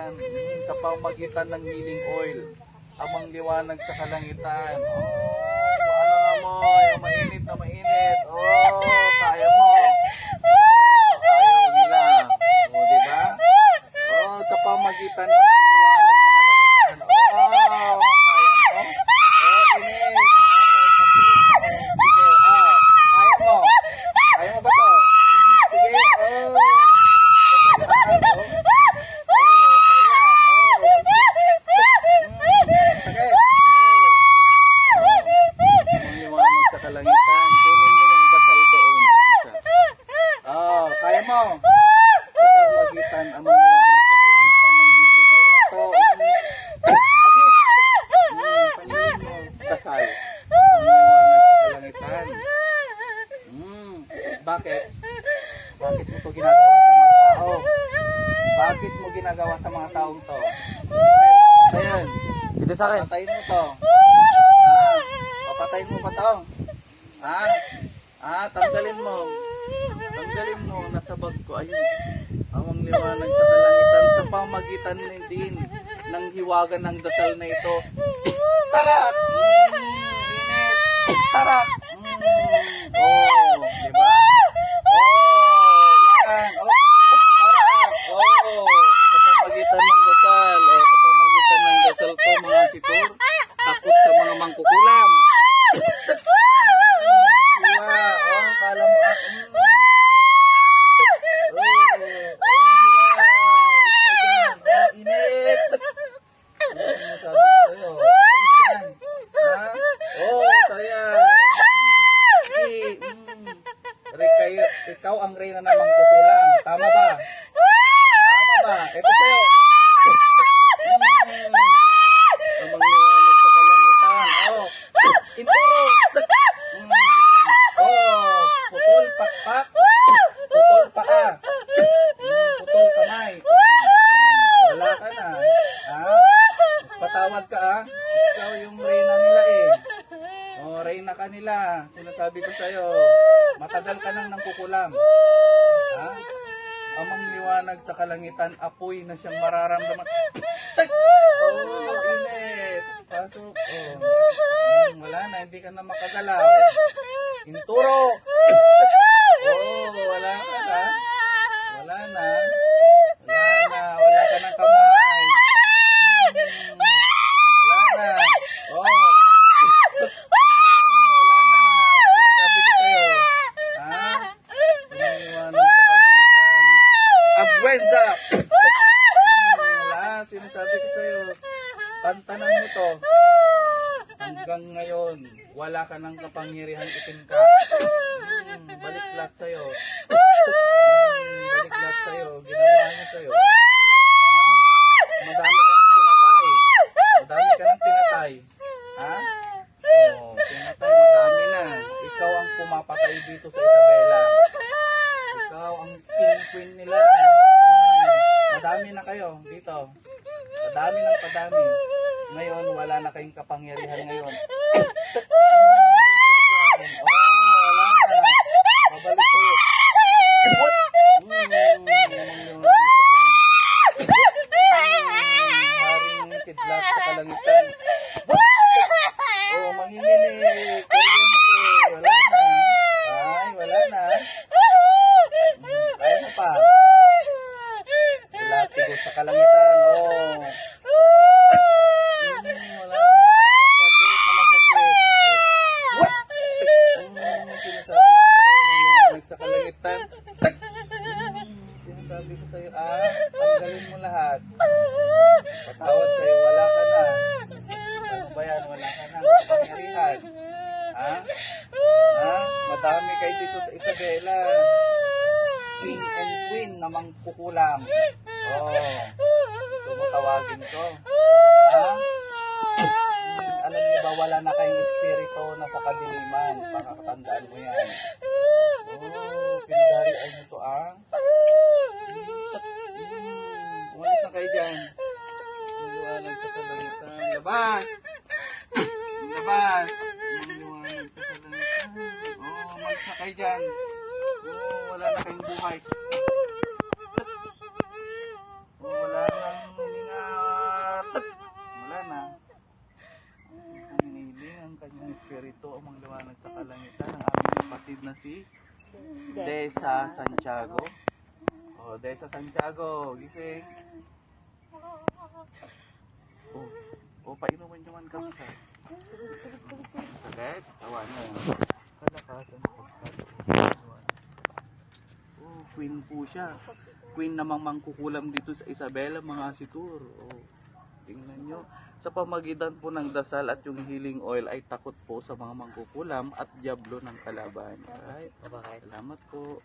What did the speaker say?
kalangitan sa pamagitan ng healing oil. Amang liwanag sa kalangitan. Oh, ano yung mainit na mainit. Oh, kaya mo. Oh, ayaw nila. Oh, di ba? Oh, sa pamagitan ng liwanag sa kalangitan. Oh, kaya mo. Oh, init. Oh, sandali mo. Sige, ah, kaya mo. Kaya mo ba to? Hmm, sige, oh. Kaya, oh. Oh, kaya, oh. Sakit. Ang liwanag sa kalangitan. Kunin mo yung dasal doon. Isa. Oh, kaya mo. Sa pamagitan ang mga sa kalangitan. Hmm. Hmm, bakit? Bakit mo ginagawa sa mga tao? Bakit mo ginagawa sa mga taong to? Ayan. Dito sa akin. Mo to. Ah, papatayin mo pa to. Ha? Ah, tanggalin mo. Tanggalin mo. Nasa bag ko. Ayun. Awang liwanag sa kalangitan sa pamagitan din din ng hiwagan ng dasal na ito. Tarak! Mm, init! Tarak! Mm? Oh, yan. Oh, tarak! Oh, sa pamagitan ng dasal. Oh, sa pamagitan ng dasal ko, mga situr. Takot sa mga mangkukulam. Siwa. Oh, kala mo. ah, mm. Oh, oh, siwa. Alis ka dyan. Oh, init. Ano sabi ko sa'yo? Alis dyan. Ha? Oh, saya. Sige. Mm. Re- kayo, ikaw ang reyna ng mangkukulam. Tama ba? Tama ba? Ito sa'yo. Mm. Amang liwanag. Oh. Inturo. Mm. Oh. Putol pakpak. Putol paa. Mm. Putol kamay. Wala na. Ha? Patawad ka ah. Ikaw yung reyna nila eh. Oh, reyna ka. Sinasabi ko sa'yo. Matagal ka nang nangkukulam. Ha? Amang liwanag sa kalangitan, apoy na siyang mararamdaman. Tak! Oh, init. Pasok. Oh. Hmm, wala na, hindi ka na makagalaw. Inturo. Oh, wala ka na. Wala na. Wala na. Wala ka ng kamay. Hmm, wala na. Oh. Oh, wala na. Sinasabi ko sa'yo. Ha? Iniwanan sa kalangitan. Agwenza! Hmm, wala. Sinasabi ko sa'yo. Tantanan mo to. Hanggang ngayon, wala ka ng kapangyarihan itim ka. Hmm, balik lahat sa'yo. Hmm, balik lahat sa'yo. Ginawa niya sa'yo. Ha? Madami ka ng pinatay. Madami ka ng pinatay. Ha? Oh, pinatay, madami na. Ikaw ang pumapatay dito sa Isabela. Ikaw ang king queen nila. Hmm, madami na kayo dito. Padami ng padami. Ngayon, wala na kayong kapangyarihan ngayon. Oh, wala na. Babalik kayo. Hmm, haring kidlat sa kalangitan. Oh, manginginig. Kuryente. Wala na. Ay, wala na. Hmm, Kaya mo pa. Wala tigo sa kalangitan. Oh. Hmm, wala na. Masakit na masakit. What? Hmm, sinasabi ko sa'yo, sa kalangitan. Hmm, sinasabi ko sa'yo, ah, tanggalin mo lahat. Patawad sa'yo, wala ka na. Ano ba yan? Wala ka na. Kapangyarihan. Ha? Ha? Kayo dito sa Isabela. King and Queen na mangkukulam. Oh. Gusto mo tawagin ko? Ha? Alam niyo ba wala na kayong espiritu na sa kadiliman? Pakakatandaan mo yan. Oh, pinagarian niyo to ah. Umalis na kayo dyan. Liwanag sa kalangitan. Labas! Labas! na kayo dyan. Oh, wala na kayong buhay. Oh, wala na. Wala na. Huminili ang kanyang espiritu ang mga lumanag sa kalangitan ng aming kapatid na si Desa Santiago. Oh, Desa Santiago, gising. Oh, oh painuman naman ka. Saglit, tawa na. Ko. Oh, queen po siya. Queen namang mangkukulam dito sa Isabela, mga asitur. Oh, tingnan nyo. Sa pamagitan po ng dasal at yung healing oil ay takot po sa mga mangkukulam at diablo ng kalaban. Alright. Salamat po.